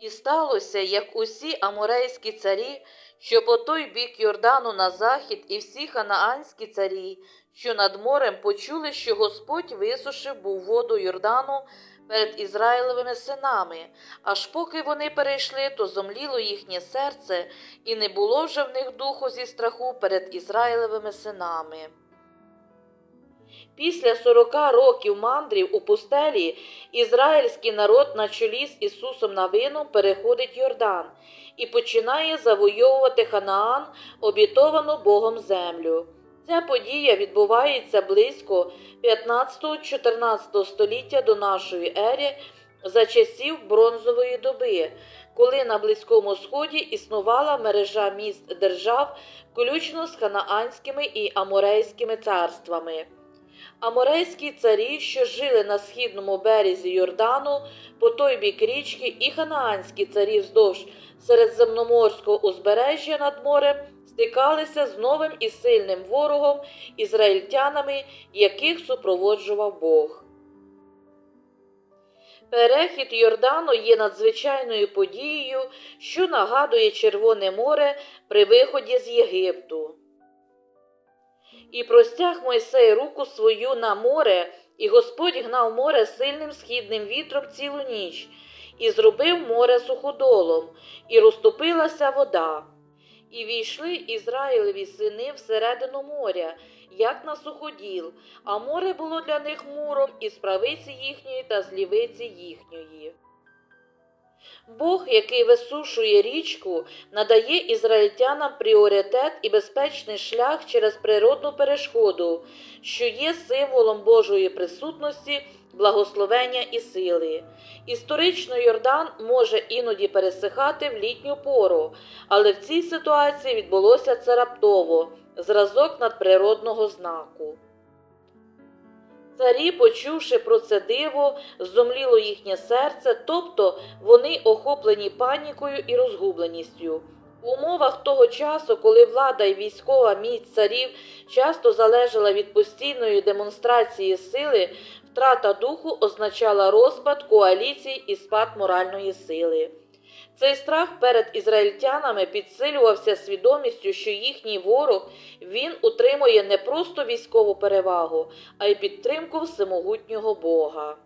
І сталося, як усі аморейські царі, що по той бік Йордану на захід, і всі ханаанські царі, що над морем почули, що Господь висушив був воду Йордану перед Ізраїлевими синами, аж поки вони перейшли, то зомліло їхнє серце, і не було вже в них духу зі страху перед Ізраїлевими синами. Після сорока років мандрів у пустелі ізраїльський народ на чолі з Ісусом Навином переходить Йордан і починає завойовувати Ханаан, обітовану Богом землю. Ця подія відбувається близько 15-14 століття до нашої ери за часів бронзової доби, коли на Близькому Сході існувала мережа міст держав, включно з ханаанськими і аморейськими царствами. Аморейські царі, що жили на східному березі Йордану, по той бік річки, і ханаанські царі вздовж середземноморського узбережжя над морем стикалися з новим і сильним ворогом ізраїльтянами, яких супроводжував Бог. Перехід Йордану є надзвичайною подією, що нагадує Червоне море при виході з Єгипту. І простяг Мойсей руку свою на море, і Господь гнав море сильним східним вітром цілу ніч, і зробив море суходолом, і розтопилася вода. І війшли Ізраїлеві сини всередину моря, як на суходіл, а море було для них муром із правиці їхньої та з лівиці їхньої. Бог, який висушує річку, надає ізраїльтянам пріоритет і безпечний шлях через природну перешкоду, що є символом Божої присутності, благословення і сили. Історично Йордан може іноді пересихати в літню пору, але в цій ситуації відбулося це раптово, зразок надприродного знаку. Царі, почувши про це диво, зомліло їхнє серце, тобто вони охоплені панікою і розгубленістю. В умовах того часу, коли влада і військова міць царів часто залежала від постійної демонстрації сили, втрата духу означала розпад коаліцій і спад моральної сили. Цей страх перед ізраїльтянами підсилювався свідомістю, що їхній ворог він утримує не просто військову перевагу, а й підтримку всемогутнього Бога.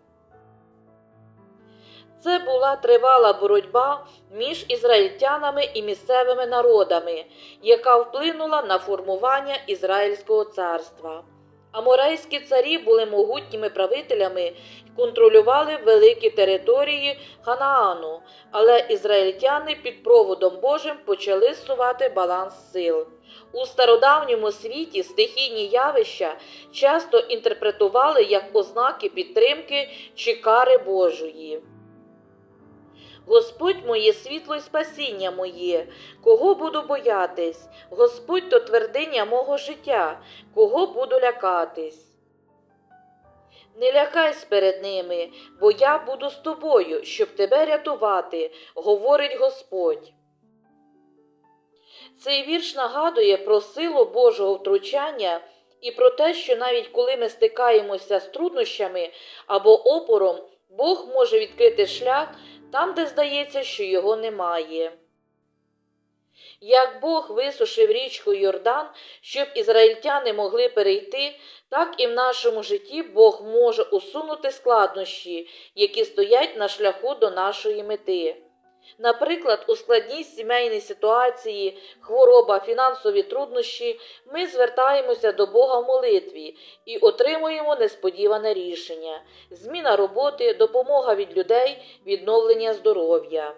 Це була тривала боротьба між ізраїльтянами і місцевими народами, яка вплинула на формування Ізраїльського царства. Аморейські царі були могутніми правителями контролювали великі території Ханаану, але ізраїльтяни під проводом Божим почали сувати баланс сил. У стародавньому світі стихійні явища часто інтерпретували як ознаки підтримки чи кари Божої. Господь моє світло й спасіння моє, кого буду боятись? Господь то твердиня мого життя, кого буду лякатись? Не лякайся перед ними, бо я буду з тобою, щоб тебе рятувати, говорить Господь. Цей вірш нагадує про силу Божого втручання і про те, що навіть коли ми стикаємося з труднощами або опором, Бог може відкрити шлях там, де здається, що його немає. Як Бог висушив річку Йордан, щоб ізраїльтяни могли перейти, так і в нашому житті Бог може усунути складнощі, які стоять на шляху до нашої мети. Наприклад, у складній сімейній ситуації, хвороба, фінансові труднощі, ми звертаємося до Бога в молитві і отримуємо несподіване рішення, зміна роботи, допомога від людей, відновлення здоров'я.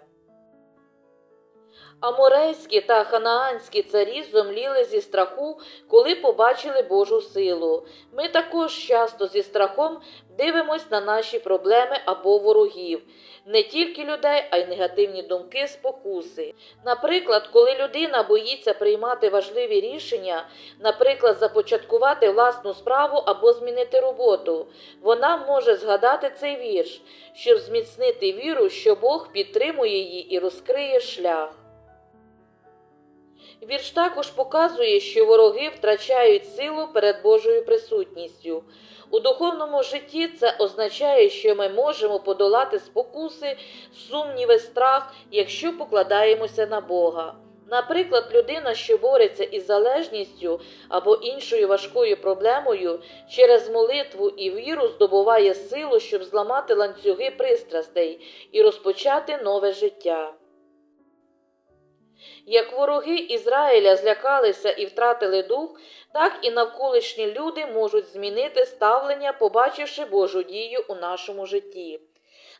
Аморейські та ханаанські царі зомліли зі страху, коли побачили Божу силу. Ми також часто зі страхом дивимось на наші проблеми або ворогів, не тільки людей, а й негативні думки, спокуси. Наприклад, коли людина боїться приймати важливі рішення, наприклад, започаткувати власну справу або змінити роботу, вона може згадати цей вірш, щоб зміцнити віру, що Бог підтримує її і розкриє шлях. Вірш також показує, що вороги втрачають силу перед Божою присутністю. У духовному житті це означає, що ми можемо подолати спокуси, сумніви, страх, якщо покладаємося на Бога. Наприклад, людина, що бореться із залежністю або іншою важкою проблемою, через молитву і віру здобуває силу, щоб зламати ланцюги пристрастей і розпочати нове життя. Як вороги Ізраїля злякалися і втратили дух, так і навколишні люди можуть змінити ставлення, побачивши Божу дію у нашому житті.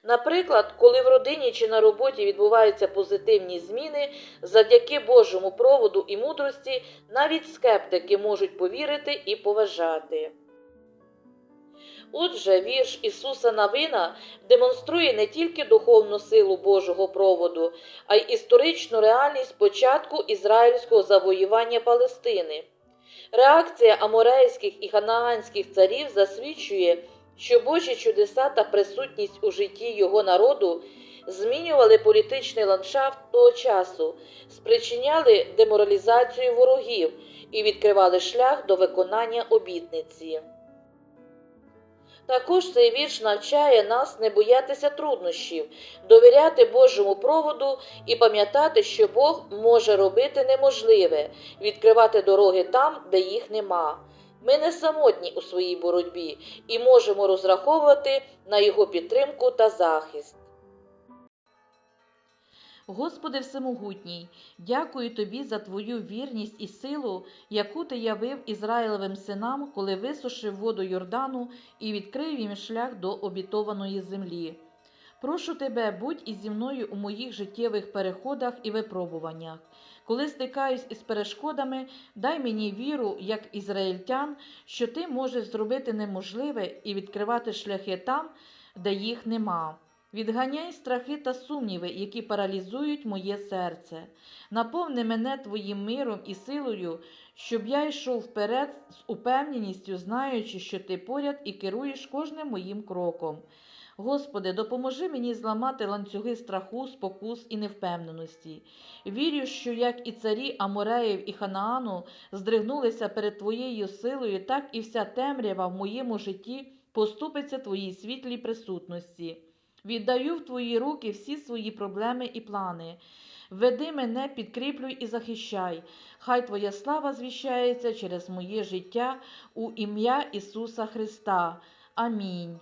Наприклад, коли в родині чи на роботі відбуваються позитивні зміни, завдяки Божому проводу і мудрості навіть скептики можуть повірити і поважати. Отже, вірш Ісуса Навина демонструє не тільки духовну силу Божого проводу, а й історичну реальність початку ізраїльського завоювання Палестини. Реакція аморейських і ханаанських царів засвідчує, що Божі чудеса та присутність у житті його народу змінювали політичний ландшафт того часу, спричиняли деморалізацію ворогів і відкривали шлях до виконання обітниці. Також цей вірш навчає нас не боятися труднощів, довіряти Божому проводу і пам'ятати, що Бог може робити неможливе, відкривати дороги там, де їх нема. Ми не самотні у своїй боротьбі і можемо розраховувати на його підтримку та захист. Господи Всемогутній, дякую Тобі за Твою вірність і силу, яку Ти явив Ізраїлевим синам, коли висушив воду Йордану і відкрив їм шлях до обітованої землі. Прошу Тебе, будь із зі мною у моїх життєвих переходах і випробуваннях. Коли стикаюсь із перешкодами, дай мені віру, як ізраїльтян, що ти можеш зробити неможливе і відкривати шляхи там, де їх нема. Відганяй страхи та сумніви, які паралізують моє серце. Наповни мене твоїм миром і силою, щоб я йшов вперед з упевненістю, знаючи, що ти поряд і керуєш кожним моїм кроком. Господи, допоможи мені зламати ланцюги страху, спокус і невпевненості. Вірю, що як і царі Амореїв і Ханаану здригнулися перед Твоєю силою, так і вся темрява в моєму житті поступиться Твоїй світлій присутності. Віддаю в Твої руки всі свої проблеми і плани. Веди мене, підкріплюй і захищай. Хай Твоя слава звіщається через моє життя у ім'я Ісуса Христа. Амінь.